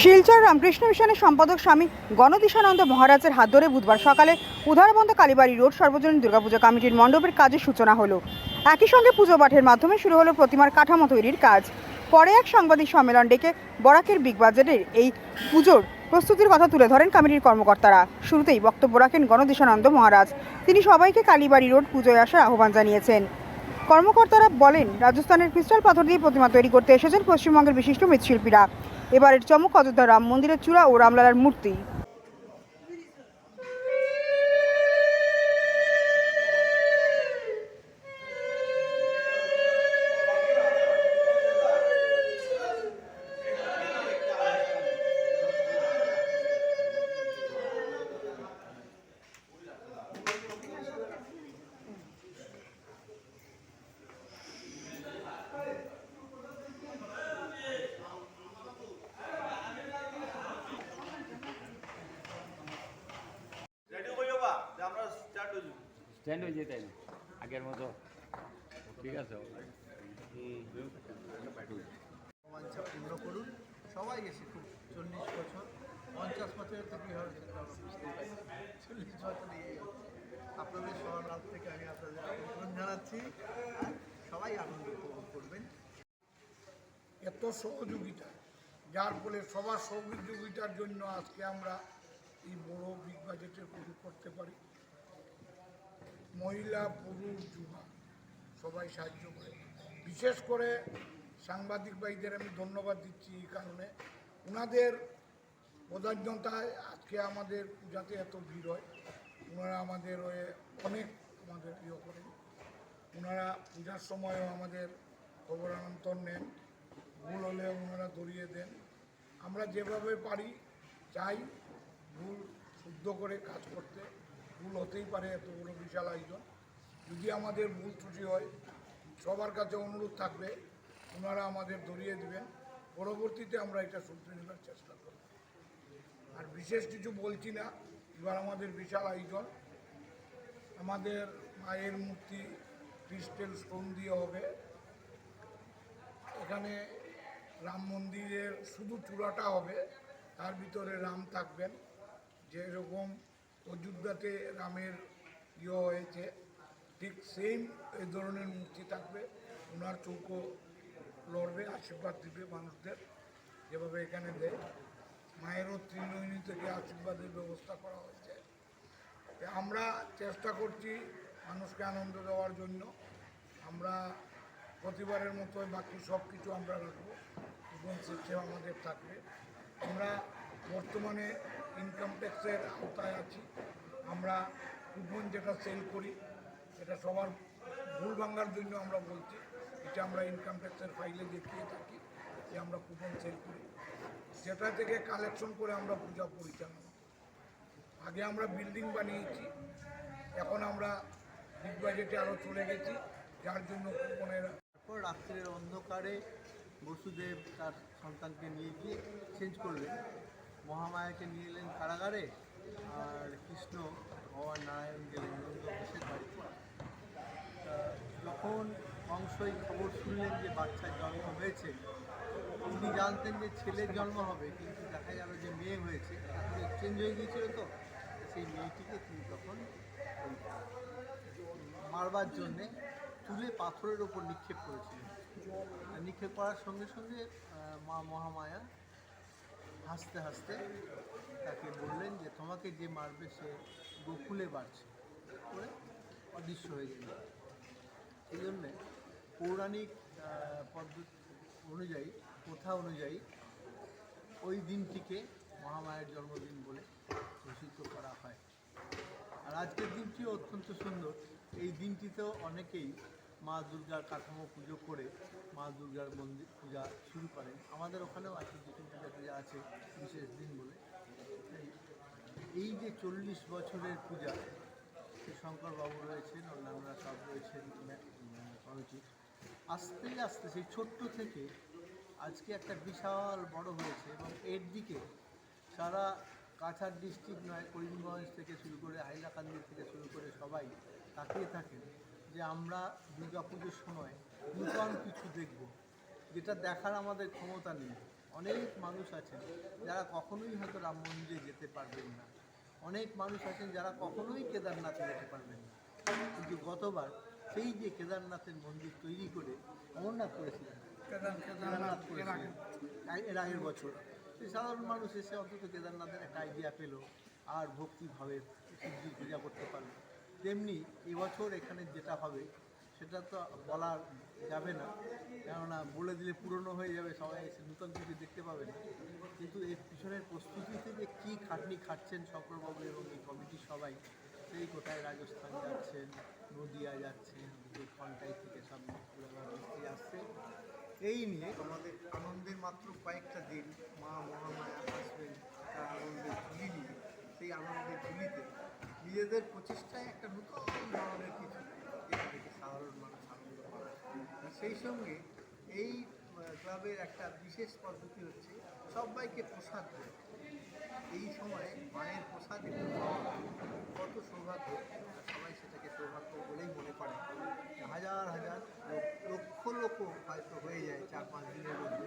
শিলচর রামকৃষ্ণ মিশনের সম্পাদক স্বামী গণদিশানন্দ মহারাজের হাত ধরে বুধবার সকালে উধারবন্ধ কালীবাড়ি রোড সর্বজনীন দুর্গাপুজো কমিটির মণ্ডপের কাজের সূচনা হলো। একই সঙ্গে পুজো পাঠের মাধ্যমে শুরু হলো প্রতিমার কাঠামো তৈরির কাজ। পরে এক সাংবাদিক সম্মেলন ডেকে বরাকের বিগ বাজেটের এই পুজোর প্রস্তুতির কথা তুলে ধরেন কমিটির কর্মকর্তারা। শুরুতেই বক্তব্য রাখেন গণদিশানন্দ মহারাজ। তিনি সবাইকে কালীবাড়ি রোড পুজোয় আসার আহ্বান জানিয়েছেন। কর্মকর্তারা বলেন, রাজস্থানের ক্রিস্টাল পাথর দিয়ে প্রতিমা তৈরি করতে এসেছেন পশ্চিমবঙ্গের বিশিষ্ট মৃৎশিল্পীরা। এবারের চমক অযোধ্যা রাম মন্দিরের চূড়া ও রামলালার মূর্তি। স্ট্যান্ড হয়ে যেতে না আগের মতো। ঠিক আছে। বাঞ্ছা করুন। সবাই এসে খুব চল্লিশ বছর, পঞ্চাশ বছরের তো কী হবে? সেটা বুঝতেই চল্লিশ বছর আপনাদের সবার থেকে আমি আপনাদের জানাচ্ছি। সবাই আনন্দ উপভোগ করবেন। এত সহযোগিতা, যার ফলে সবার সহযোগিতার জন্য আজকে আমরা এই বড় বিগ বাজেটের পুজো করতে পারি। মহিলা, পুরুষ যুবা সবাই সাহায্য করে। বিশেষ করে সাংবাদিক ভাইদের আমি ধন্যবাদ দিচ্ছি এই কারণে। ওনাদের প্রধান্যতায় আজকে আমাদের পূজাতে এত ভিড় হয়। ওনারা আমাদের হয়ে অনেক আমাদের ইয়ে করেন। ওনারা পূজার সময়ও আমাদের খবর অনন্তর নেন। ভুল হলে ওনারা ধরিয়ে দেন। আমরা যেভাবে পারি চাই, ভুল শুদ্ধ করে কাজ করতে। ভুল হতেই পারে এত বড় বিশাল আয়োজন। যদি আমাদের ভুল ত্রুটি হয়, সবার কাছে অনুরোধ থাকবে, ওনারা আমাদের ধরিয়ে দিবেন। পরবর্তীতে আমরা এটা শুধরে নেবার চেষ্টা করব। আর বিশেষ কিছু বলছি না, এবার আমাদের বিশাল আয়োজন। আমাদের মায়ের মূর্তি ক্রিস্টেল স্টোন দিয়ে হবে। এখানে রাম মন্দিরের শুধু চূড়াটা হবে, তার ভিতরে রাম থাকবেন। যেরকম অযোধ্যাতে রামের ইয়ে হয়েছে, ঠিক সেম এই ধরনের মূর্তি থাকবে। ওনার চৌকো লড়বে, আশীর্বাদ দিবে মানুষদের, যেভাবে এখানে দেয়। মায়েরও ত্রিনয়নী থেকে আশীর্বাদের ব্যবস্থা করা হয়েছে। আমরা চেষ্টা করছি মানুষকে আনন্দ দেওয়ার জন্য। আমরা প্রতিবারের মতোই বাকি সব কিছু আমরা রাখব। এবং সিস্টেম আমাদের থাকবে। আমরা বর্তমানে ইনকাম ট্যাক্সের আওতায় আছি। আমরা কুপন যেটা সেল করি এটা সবার ভুল ভাঙার জন্য আমরা বলছি, এটা আমরা ইনকাম ট্যাক্সের ফাইলে দেখিয়ে থাকি যে আমরা কুপন সেল করি। সেটা থেকে কালেকশন করে আমরা পূজা পরিচালনা আগে আমরা বিল্ডিং বানিয়েছি, এখন আমরা বিগ বাজেটে আরও চলে গেছি, যার জন্য কুপনের তারপর রাত্রের অন্ধকারে বসুদেব তার সন্তানকে নিয়ে গিয়ে চেঞ্জ করলেন। মহামায়াকে নিয়ে এলেন কারাগারে আর কৃষ্ণ ভগবান নারায়ণ গেলেন নন্দ বাড়িতে। যখন এই খবর শুনলেন যে বাচ্চার জন্ম হয়েছে তিনি জানতেন যে ছেলের জন্ম হবে, কিন্তু দেখা গেল যে মেয়ে হয়েছে, তারপরে চেঞ্জ হয়ে গিয়েছিল তো, সেই মেয়েটিকে তিনি তখন মারবার জন্যে তুলে পাথরের ওপর নিক্ষেপ করেছিলেন। নিক্ষেপ করার সঙ্গে সঙ্গে মা মহামায়া হাসতে হাসতে তাকে বললেন যে, তোমাকে যে মারবে সে গোকুলে বাড়ছে। করে অদৃশ্য হয়ে গেল। এই জন্যে পৌরাণিক পদ্ধতি অনুযায়ী, প্রথা অনুযায়ী ওই দিনটিকে মহামায়ের জন্মদিন বলে ঘোষিত করা হয়। আর আজকের দিনটিও অত্যন্ত সুন্দর। এই দিনটিতেও অনেকেই মা দুর্গার কাঠামো পুজো করে মা দুর্গার মন্দির পূজা শুরু করেন। আমাদের ওখানেও আছে যেটু পূজা পূজা আছে, বিশেষ দিন বলে। এই- যে চল্লিশ বছরের পূজা শঙ্করবাবু রয়েছেন, অন্যান্যরা সব রয়েছেন কমিটির আস্তে আস্তে সেই ছোট্ট থেকে আজকে একটা বিশাল বড় হয়েছে এবং এর দিকে সারা কাছাড় ডিস্ট্রিক্ট নয়, করিমগঞ্জ থেকে শুরু করে হাইলাকান্দি থেকে শুরু করে সবাই তাকিয়ে থাকেন। যে আমরা দুর্গা পুজোর সময় নূতন কিছু দেখব যেটা দেখার আমাদের ক্ষমতা নেই। অনেক মানুষ আছেন যারা কখনোই হয়তো রাম মন্দিরে যেতে পারবেন না। অনেক মানুষ আছেন যারা কখনোই কেদারনাথে যেতে পারবেন না। কিন্তু গতবার সেই যে কেদারনাথের মন্দির তৈরি করে অমরনাথ করেছিলেন? কেদারনাথ করেছিলেন। এর আগের বছর। সেই সাধারণ মানুষ এসে অন্তত কেদারনাথের একটা আইডিয়া পেল আর ভক্তিভাবে শিবজির পূজা করতে পারল। তেমনি এবছর এখানে যেটা হবে, সেটা তো বলা যাবে না। কেননা বলে দিলে পুরনো হয়ে যাবে, সবাই এসে নূতন কিছু দেখতে পাবে না। কিন্তু এর পিছনের প্রস্তুতিতে যে কী খাটনি খাটছেন শঙ্করবাবু এবং এই কমিটির সবাই, সেই কোথায় রাজস্থান যাচ্ছেন, নদিয়া যাচ্ছেন খন্টাই থেকে সব মিস্ত্রি আসছে। এই নিয়ে আমাদের আনন্দের মাত্র কয়েকটা দিন মা মহামায়া আসবেন তার আনন্দের ঝুলি নিয়ে। সেই আনন্দের ঝুলিতে নিজেদের প্রচেষ্টায় একটা নতুন ধরনের কিছু সাধারণ মানুষ আনন্দ সেই সঙ্গে এই ক্লাবের একটা বিশেষ পদ্ধতি হচ্ছে সবাইকে প্রসাদ দেয় এই সময়ে মায়ের প্রসাদ কত সৌভাগ্য, সবাই সেটাকে সৌভাগ্য বলেই মনে করে। হাজার হাজার লক্ষ লক্ষ হয়তো হয়ে যায় চার পাঁচ দিনের মধ্যে।